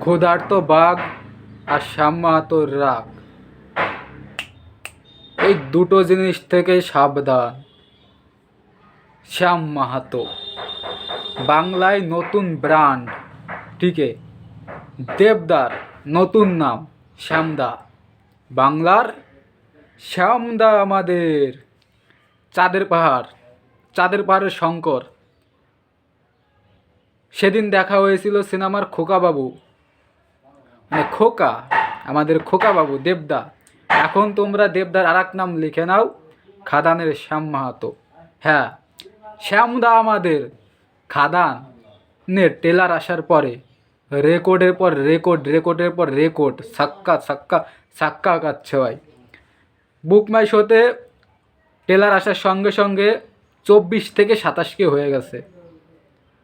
ক্ষুধার্ত বাঘ আর শ্যামাতর রাগ। এই দুটো জিনিস থেকে সাবধান, শ্যাম মাহাতো। বাংলায় নতুন ব্র্যান্ড, ঠিকে দেবদার, নতুন নাম, শ্যামদা। বাংলার শ্যামদা আমাদের। চাঁদের পাহাড়, চাঁদের পাহাড়ের শঙ্কর। সেদিন দেখা হয়েছিল সিনেমার খোকাবাবু। খোকা, আমাদের খোকা বাবু, দেবদা। এখন তোমরা দেবদার আর নাম লিখে নাও, খাদানের শ্যাম মাহাতো। হ্যাঁ শ্যামদা আমাদের খাদানের টেলার আসার পরে, রেকর্ডের পর রেকর্ড, রেকর্ডের পর রেকর্ড, সাক্কা সাক্কা সাক্কা কাচ্ছে ভাই। বুক মাই শোতে টেলার আসার সঙ্গে সঙ্গে চব্বিশ থেকে সাতাশকে হয়ে গেছে।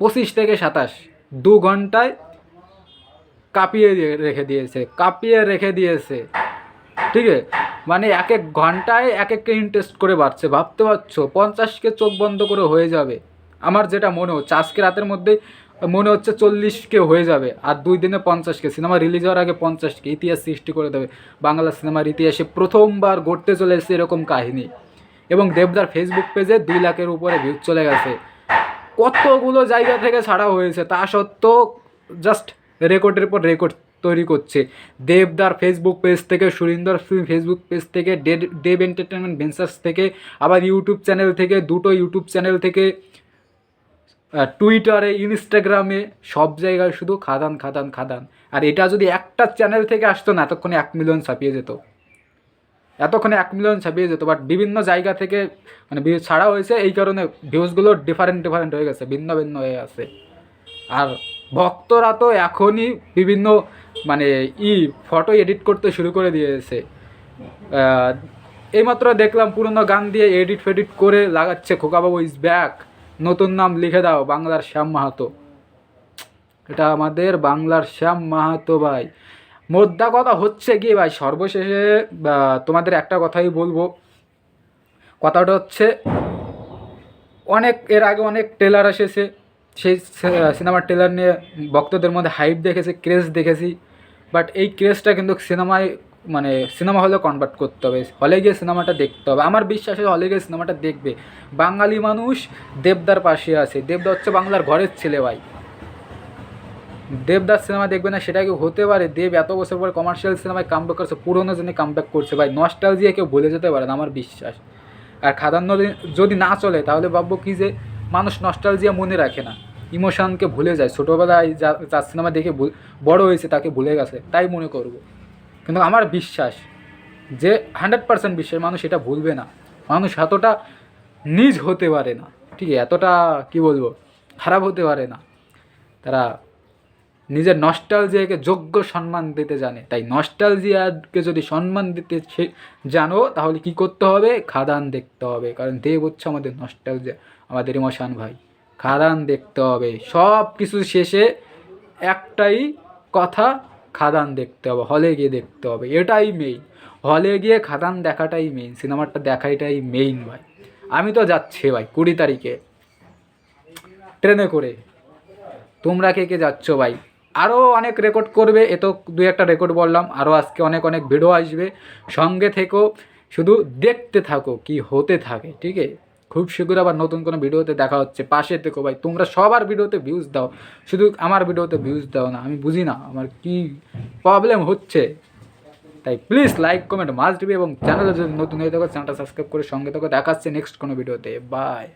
পঁচিশ থেকে সাতাশ, দু ঘন্টায় কাঁপিয়ে রেখে দিয়েছে, কাঁপিয়ে রেখে দিয়েছে। ঠিক আছে? মানে এক এক ঘন্টায় এক একটা ইন্টারেস্ট করে বাড়ছে। ভাবতে পারছ? পঞ্চাশকে চোখ বন্ধ করে হয়ে যাবে। আমার যেটা মনে হচ্ছে, আজকে রাতের মধ্যে মনে হচ্ছে চল্লিশকে হয়ে যাবে। আর দুই দিনে পঞ্চাশকে সিনেমা রিলিজ হওয়ার আগে পঞ্চাশকে ইতিহাস সৃষ্টি করে দেবে। বাংলা সিনেমার ইতিহাসে প্রথমবার ঘটতে চলে এসেছে এরকম কাহিনী। এবং দেবদার ফেসবুক পেজে দুই লাখের উপরে ভিউ চলে গেছে। কতগুলো জায়গা থেকে ছাড়া হয়েছে তা সত্ত্বেও জাস্ট রেকর্ডের পর রেকর্ড তৈরি করছে। দেবদার ফেসবুক পেজ থেকে, সুরিন্দর ফিল্ম ফেসবুক পেজ থেকে ডে- দেব এন্টারটেনমেন্ট ভেঞ্চার্স থেকে, আবার ইউটিউব চ্যানেল থেকে, দুটো ইউটিউব চ্যানেল থেকে টুইটারে ইনস্টাগ্রামে সব জায়গায় শুধু খাদান খাদান খাদান। আর এটা যদি একটা চ্যানেল থেকে আসতো না, এতক্ষণে এক মিলিয়ন ছাপিয়ে যেত। এতক্ষণে এক মিলিয়ন ছাপিয়ে যেত বাট বিভিন্ন জায়গা থেকে মানে ছাড়া হয়েছে, এই কারণে ভিউজগুলো ডিফারেন্ট ডিফারেন্ট হয়ে গেছে, ভিন্ন ভিন্ন হয়ে আছে। আর ভক্তরা তো এখনই বিভিন্ন মানে ই ফটো এডিট করতে শুরু করে দিয়েছে। এইমাত্র দেখলাম পুরনো গান দিয়ে এডিট ফেডিট করে লাগাচ্ছে খোকাবাবু ইজ ব্যাক নতুন নাম লিখে দাও, বাংলার শ্যাম মাহাতো। এটা আমাদের বাংলার শ্যাম মাহাতো ভাই। মোদ্দা কথা হচ্ছে কি ভাই? সর্বশেষে তোমাদের একটা কথাই বলব। কথাটা হচ্ছে, অনেক, এর আগে অনেক টেলার এসেছে। সেই সিনেমার ট্রেলার নিয়ে ভক্তদের মধ্যে হাইপ দেখেছি ক্রেজ দেখেছি। বাট এই ক্রেজটা কিন্তু সিনেমায় মানে সিনেমা হলে কনভার্ট করতে হবে। হলে গিয়ে সিনেমাটা দেখতে হবে। আমার বিশ্বাসে হলে গিয়ে সিনেমাটা দেখবে। বাঙালি মানুষ দেবদার পাশে আছে। দেবদা হচ্ছে বাংলার ঘরের ছেলে ভাই। দেবদাস সিনেমা দেখবে না, সেটা কি হতে পারে? দেব এত বছর পর কমার্শিয়াল সিনেমায় কামব্যাক করছে, পুরোনো জন্য কামব্যাক করছে। ভাই নস্টালজিয়া কেউ ভুলে যেতে পারে না, আমার বিশ্বাস। আর খাদান নদী যদি না চলে, তাহলে ভাববো কি যে মানুষ নস্টালজিয়া মনে রাখে না। ইমোশনকে ভুলে যায়। ছোটোবেলায় যা যার সিনেমা দেখে বড় হয়েছে তাকে ভুলে গেছে, তাই মনে করব। কিন্তু আমার বিশ্বাস যে হান্ড্রেড পার্সেন্ট বিশ্বাস, মানুষ এটা ভুলবে না। মানুষ এতটা নিজ হতে পারে না। ঠিক এতটা, কি বলব, খারাপ হতে পারে না। তারা নিজের নস্টালজিয়াকে যোগ্য সম্মান দিতে জানে। তাই নস্টালজিয়াকে যদি সম্মান দিতে জানো, তাহলে কি করতে হবে? খাদান দেখতে হবে। কারণ দেব হচ্ছে আমাদের নস্টালজিয়া আমাদের ইমোশান ভাই। খাদান দেখতে হবে। সব কিছু শেষে একটাই কথা, খাদান দেখতে হবে হলে গিয়ে দেখতে হবে। এটাই মেইন হলে গিয়ে খাদান দেখাটাই মেইন সিনেমাটা দেখাটাই মেইন ভাই। আমি তো যাচ্ছি ভাই, কুড়ি তারিখে। ট্রেনে করে। তোমরা কে কে যাচ্ছ ভাই? আরও অনেক রেকর্ড করবে, এ তো দু একটা রেকর্ড বললাম আরও আজকে অনেক অনেক ভিডিও আসবে। সঙ্গে থেকেও শুধু দেখতে থাকো কি হতে থাকে, ঠিক আছে? খুব শীঘ্র আবার নতুন কোনো ভিডিওতে দেখা হচ্ছে। পাশে থেকো ভাই, তোমরা সবার ভিডিওতে ভিউজ দাও। শুধু আমার ভিডিওতে ভিউজ দাও না, আমি বুঝি না আমার কি প্রবলেম হচ্ছে। তাই প্লিজ লাইক কমেন্ট মাস্ট দিবি এবং চ্যানেলে যদি নতুন হয়ে থাকো চ্যানেলটা সাবস্ক্রাইব করে সঙ্গে থাকো। দেখাচ্ছে নেক্সট কোনো ভিডিওতে বাই